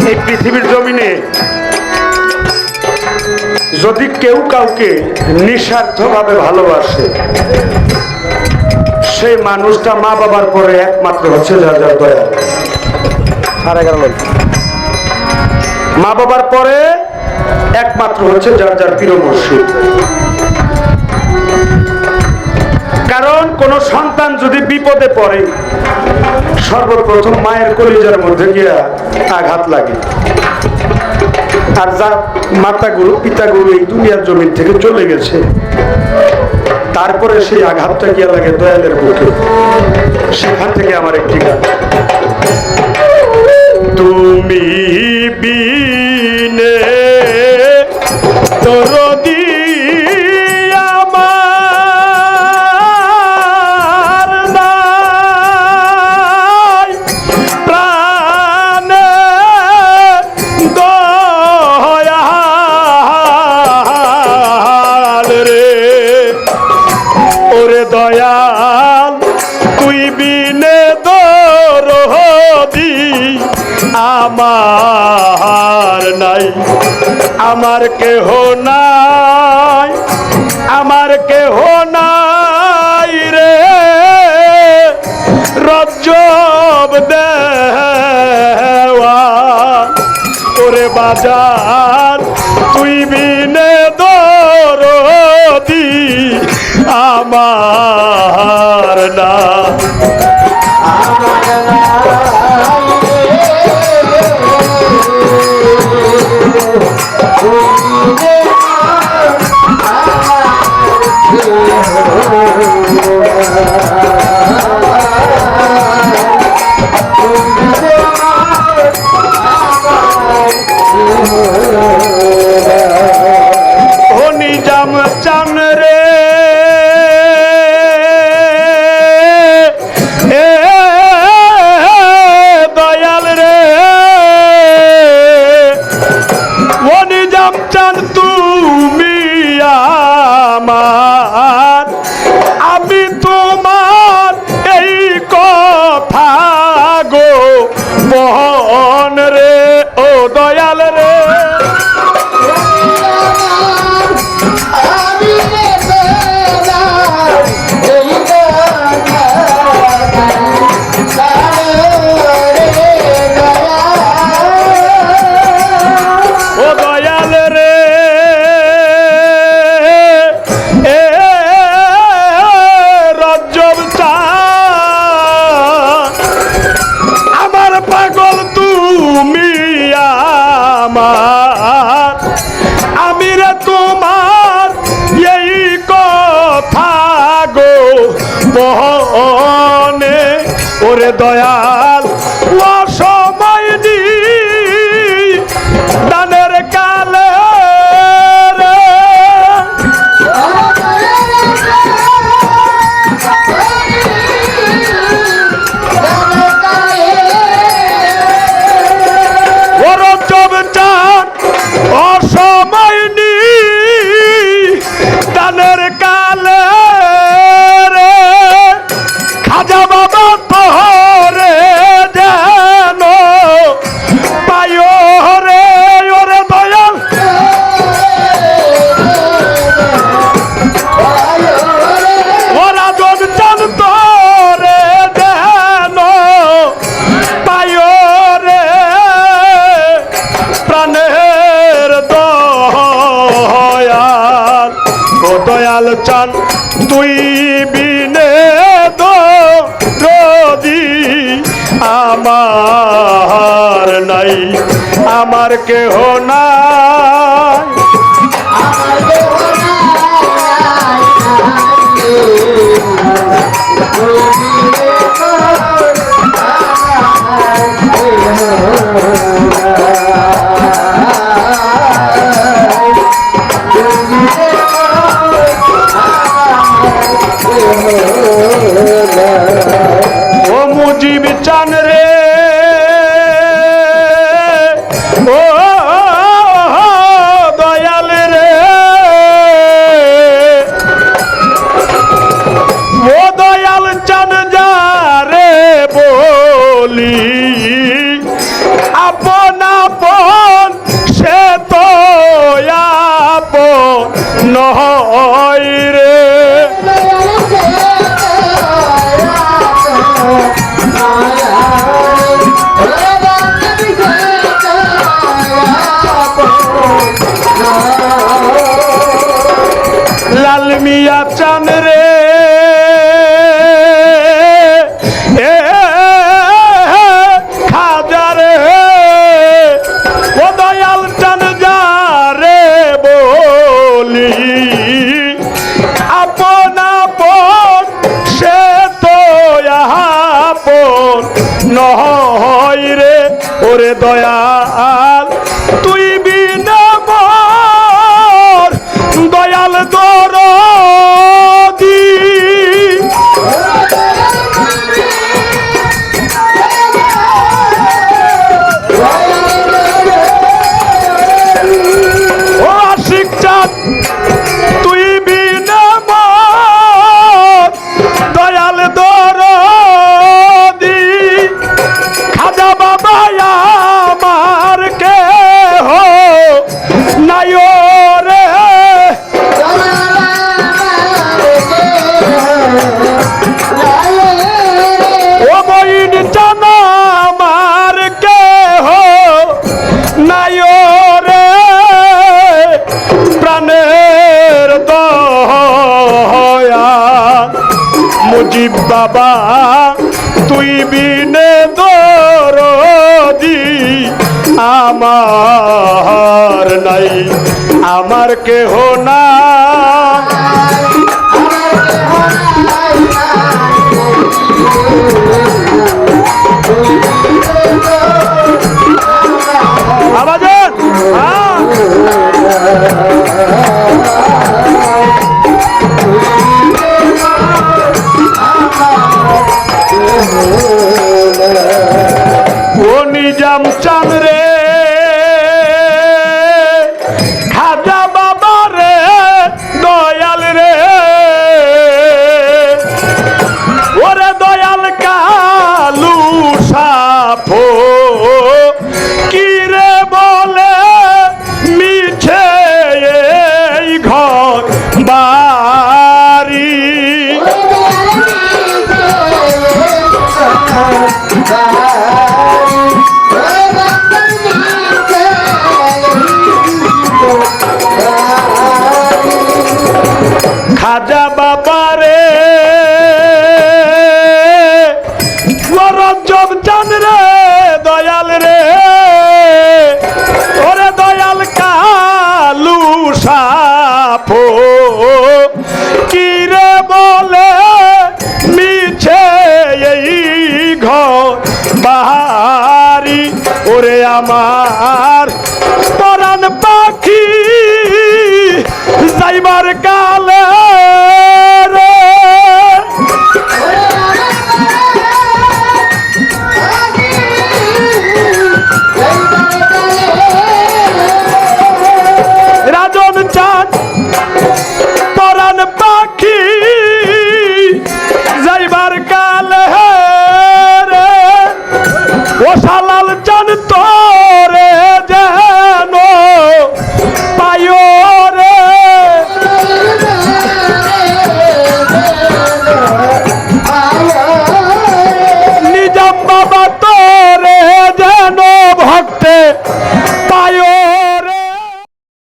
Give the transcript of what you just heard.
এই পৃথিবীর জমিনে যদি কেউ কাউকে নিঃস্বার্থভাবে ভালোবাসে সেই মানুষটা মা বাবার পরে একমাত্র হচ্ছে যার যার দয়া। মা বাবার পরে একমাত্র হচ্ছে যার যার প্রিয় মসজিদ কারণ কোন সন্তান যদি বিপদে পড়ে, সর্বপ্রথম মায়ের কলিজার মধ্যে গিয়া আঘাত লাগে। আর যা মাতা গুরু পিতা গুরু এই দুনিয়ার জমিন থেকে চলে গেছে, তারপরে সেই আঘাতটা গিয়া লাগে দয়ালের বুকে। সেখান থেকে আমার একটি গান। তুমি বিনে দরদি দয়াল, তুই বিনে দরদি আমার নাই। আমার কেহ নাই, আমার কেহ নাই রে। রজ্জব দেওয়া তোরে বাজার, তুই বিনে দরদি আমার না। চান বহনে ওরে দয়াল চান তুই বিনে রদি আমার নাই আমার কেহ না ওরে দয়া নাই রে প্রাণের দয়া। মুজিব বাবা, তুই বিনে দরদি, আমার নাই, আমার কেহ না Oh 아바전! 아! আমার